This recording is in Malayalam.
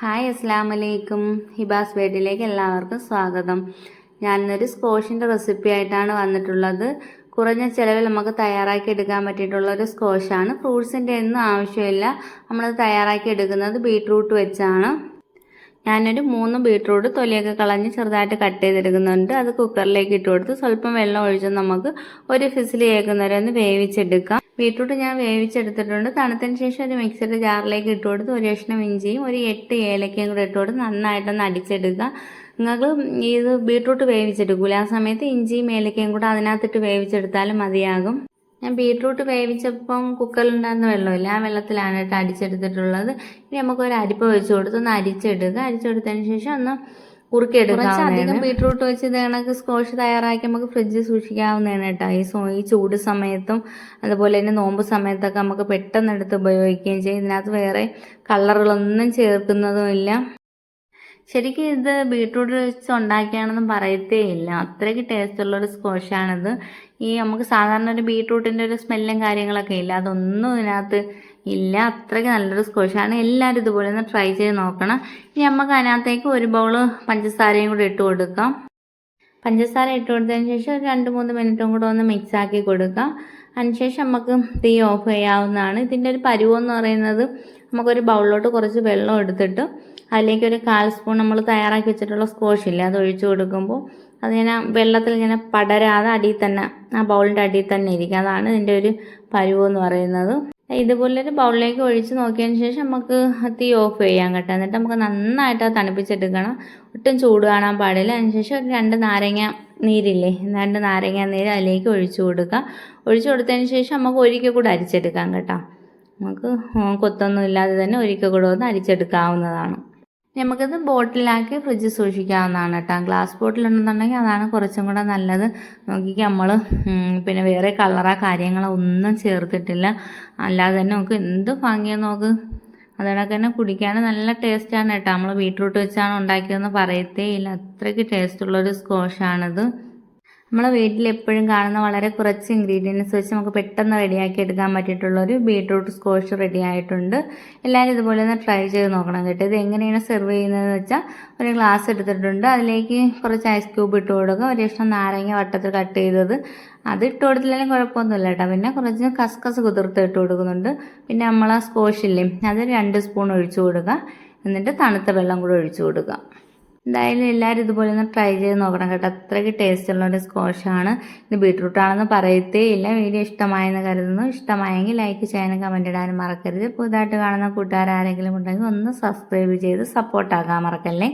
ഹായ് അസ്സാം വലൈക്കും ഹിബാസ് വേഡിലേക്ക് എല്ലാവർക്കും സ്വാഗതം. ഞാനിന്നൊരു സ്കോഷിന്റെ റെസിപ്പി ആയിട്ടാണ് വന്നിട്ടുള്ളത്. കുറഞ്ഞ ചിലവിൽ നമുക്ക് തയ്യാറാക്കി എടുക്കാൻ പറ്റിയിട്ടുള്ള ഒരു സ്കോഷാണ്. ഫ്രൂട്ട്സിന്റെ ഒന്നും ആവശ്യമില്ല. നമ്മളത് തയ്യാറാക്കി എടുക്കുന്നത് ബീട്രൂട്ട് വെച്ചാണ്. ഞാനൊരു മൂന്ന് ബീട്രൂട്ട് തൊലിയൊക്കെ കളഞ്ഞ് ചെറുതായിട്ട് കട്ട് ചെയ്തെടുക്കുന്നുണ്ട്. അത് കുക്കറിലേക്ക് ഇട്ട് കൊടുത്ത് സ്വല്പം വെള്ളം ഒഴിച്ച് നമുക്ക് ഒരു ഫിസിൽ കേൾക്കുന്നവരെ ഒന്ന് വേവിച്ചെടുക്കാം. ബീട്രൂട്ട് ഞാൻ വേവിച്ചെടുത്തിട്ടുണ്ട്. തണുത്തതിന് ശേഷം ഒരു മിക്സിയുടെ ജാറിലേക്ക് ഇട്ട് കൊടുത്ത് ഒരു കഷ്ണം ഇഞ്ചിയും ഒരു എട്ട് ഏലക്കയും കൂടെ ഇട്ട് കൊടുത്ത് നന്നായിട്ടൊന്ന് അടിച്ചെടുക്കുക. നിങ്ങൾക്ക് ഇത് ബീട്രൂട്ട് വേവിച്ചെടുക്കൂല? ആ സമയത്ത് ഇഞ്ചിയും ഏലക്കയും കൂടെ അതിനകത്തിട്ട് വേവിച്ചെടുത്താലും മതിയാകും. ഞാൻ ബീട്രൂട്ട് വേവിച്ചപ്പം കുക്കറിലുണ്ടായിരുന്ന വെള്ളമില്ല ആ വെള്ളത്തിലാണ് കേട്ടോ അടിച്ചെടുത്തിട്ടുള്ളത് ഇനി നമുക്ക് ഒരു അരിപ്പ വെച്ച് കൊടുത്ത് ഒന്ന് അരിച്ചെടുക്കുക. അരിച്ചെടുത്തതിന് ശേഷം ഒന്ന് കുറുക്കിയെടുക്കാം ബീട്രൂട്ട് വെച്ച് ഇത് കണക്ക് സ്കോഷ് തയ്യാറാക്കി നമുക്ക് ഫ്രിഡ്ജിൽ സൂക്ഷിക്കാവുന്നതാണ് കേട്ടോ. ഈ സോ ഈ ചൂട് സമയത്തും അതുപോലെ തന്നെ നോമ്പ് സമയത്തൊക്കെ നമുക്ക് പെട്ടെന്ന് എടുത്ത് ഉപയോഗിക്കുകയും ചെയ്യും. ഇതിനകത്ത് വേറെ കളറുകളൊന്നും ചേർക്കുന്നതുമില്ല ശരിക്കും ഇത് ബീട്രൂട്ട് വെച്ച് ഉണ്ടാക്കിയാണെന്നും പറയത്തേ ഇല്ല. അത്രയ്ക്ക് ടേസ്റ്റ് ഒരു സ്കോഷാണിത് ഈ നമുക്ക് സാധാരണ ഒരു ബീട്രൂട്ടിന്റെ ഒരു സ്മെല്ലും കാര്യങ്ങളൊക്കെ ഇല്ല. അതൊന്നും ഇതിനകത്ത് ഇല്ല. അത്രയ്ക്ക് നല്ലൊരു സ്കോഷാണ് എല്ലാവരും ഇതുപോലെ ഒന്ന് ട്രൈ ചെയ്ത് നോക്കണം. ഇനി നമുക്ക് അതിനകത്തേക്ക് ഒരു ബൗൾ പഞ്ചസാരയും കൂടി ഇട്ട് കൊടുക്കാം. പഞ്ചസാര ഇട്ട് കൊടുത്തതിന് ശേഷം ഒരു രണ്ട് മൂന്ന് മിനിറ്റും കൂടെ ഒന്ന് മിക്സ് ആക്കി കൊടുക്കാം. അതിനുശേഷം നമുക്ക് തീ ഓഫ് ചെയ്യാവുന്നതാണ്. ഇതിന്റെ ഒരു പരുവെന്ന് പറയുന്നത് നമുക്കൊരു ബൗളിലോട്ട് കുറച്ച് വെള്ളം എടുത്തിട്ട് അതിലേക്ക് ഒരു കാൽ സ്പൂൺ നമ്മൾ തയ്യാറാക്കി വെച്ചിട്ടുള്ള സ്കോഷ് ഇല്ല അത് ഒഴിച്ചു കൊടുക്കുമ്പോൾ അതിങ്ങനെ വെള്ളത്തിൽ ഇങ്ങനെ പടരാതെ അടിയിൽ തന്നെ ആ ബൗളിന്റെ അടിയിൽ തന്നെ ഇരിക്കുക. അതാണ് ഇതിന്റെ ഒരു പരുവെന്ന് പറയുന്നത്. ഇതുപോലൊരു ബൗളിലേക്ക് ഒഴിച്ച് നോക്കിയതിന് ശേഷം നമുക്ക് തീ ഓഫ് ചെയ്യാൻ കേട്ടോ. എന്നിട്ട് നമുക്ക് നന്നായിട്ട് അത് തണുപ്പിച്ചെടുക്കണം. ഒട്ടും ചൂട് കാണാൻ പാടില്ല. അതിനുശേഷം ഒരു രണ്ട് നാരങ്ങ നീരില്ലേ രണ്ട് നാരങ്ങ നീര് അതിലേക്ക് ഒഴിച്ചു കൊടുക്കുക. ഒഴിച്ചു കൊടുത്തതിന് ശേഷം നമുക്ക് ഒരിക്കൽ കൂടെ അരിച്ചെടുക്കാം കേട്ടോ. നമുക്ക് കൊത്തൊന്നും ഇല്ലാതെ തന്നെ ഒരിക്കൽ കൂടെ ഒന്ന് അരിച്ചെടുക്കാവുന്നതാണ്. നമുക്കിത് ബോട്ടിലാക്കി ഫ്രിഡ്ജിൽ സൂക്ഷിക്കാവുന്നതാണ് കേട്ടോ. ഗ്ലാസ് ബോട്ടിലുണ്ടെന്നുണ്ടെങ്കിൽ അതാണ് കുറച്ചും കൂടെ നല്ലത്. നോക്കി നമ്മൾ പിന്നെ വേറെ കളറാ കാര്യങ്ങളോ ഒന്നും ചേർത്തിട്ടില്ല. അല്ലാതെ തന്നെ നമുക്ക് എന്ത് ഭംഗിയാണ് നോക്ക്. അതോടൊക്കെ തന്നെ കുടിക്കാൻ നല്ല ടേസ്റ്റാണ് കേട്ടോ. നമ്മൾ ബീട്രൂട്ട് വെച്ചാണ് ഉണ്ടാക്കിയതെന്ന് പറയത്തേ ഇല്ല. അത്രയ്ക്ക് ടേസ്റ്റുള്ളൊരു സ്കോഷാണിത് നമ്മളെ വീട്ടിൽ എപ്പോഴും കാണുന്ന വളരെ കുറച്ച് ഇൻഗ്രീഡിയൻസ് വെച്ച് നമുക്ക് പെട്ടെന്ന് റെഡിയാക്കി എടുക്കാൻ പറ്റിയിട്ടുള്ളൊരു ബീട്രൂട്ട് സ്കോഷ് റെഡി ആയിട്ടുണ്ട്. എല്ലാവരും ഇതുപോലെ ഒന്ന് ട്രൈ ചെയ്ത് നോക്കണം കേട്ടോ. ഇത് എങ്ങനെയാണ് സെർവ് ചെയ്യുന്നതെന്ന് വെച്ചാൽ ഒരു ഗ്ലാസ് എടുത്തിട്ടുണ്ട്. അതിലേക്ക് കുറച്ച് ഐസ് ക്യൂബ് ഇട്ട് കൊടുക്കുക. ഒരു ഇഷ്ടം നാരങ്ങ വട്ടത്തിൽ കട്ട് ചെയ്തത്. അത് ഇട്ട് കൊടുത്തില്ലെങ്കിലും കുഴപ്പമൊന്നുമില്ല കേട്ടോ. പിന്നെ കുറച്ച് കസ്കസ് കുതിർത്ത് ഇട്ട് കൊടുക്കുന്നുണ്ട്. പിന്നെ നമ്മൾ ആ സ്കോഷില്ലേ അത് രണ്ട് സ്പൂൺ ഒഴിച്ചു കൊടുക്കുക. എന്നിട്ട് തണുത്ത വെള്ളം കൂടെ ഒഴിച്ചു കൊടുക്കുക. എന്തായാലും എല്ലാവരും ഇതുപോലെ ഒന്ന് ട്രൈ ചെയ്ത് നോക്കണം കേട്ടോ. അത്രയ്ക്ക് ടേസ്റ്റ് ഉള്ള ഒരു സ്കോഷാണ് ഇത് ബീട്രൂട്ട് ആണെന്ന് പറയത്തേ ഇല്ല. വീഡിയോ ഇഷ്ടമായെന്ന് കരുതുന്നു. ഇഷ്ടമായെങ്കിൽ ലൈക്ക് ചെയ്യാനും കമന്റ് ഇടാനും മറക്കരുത്. പുതുതായിട്ട് കാണുന്ന കൂട്ടുകാർ ആരെങ്കിലും ഉണ്ടെങ്കിൽ ഒന്ന് സബ്സ്ക്രൈബ് ചെയ്ത് സപ്പോർട്ടാക്കാൻ മറക്കല്ലേ?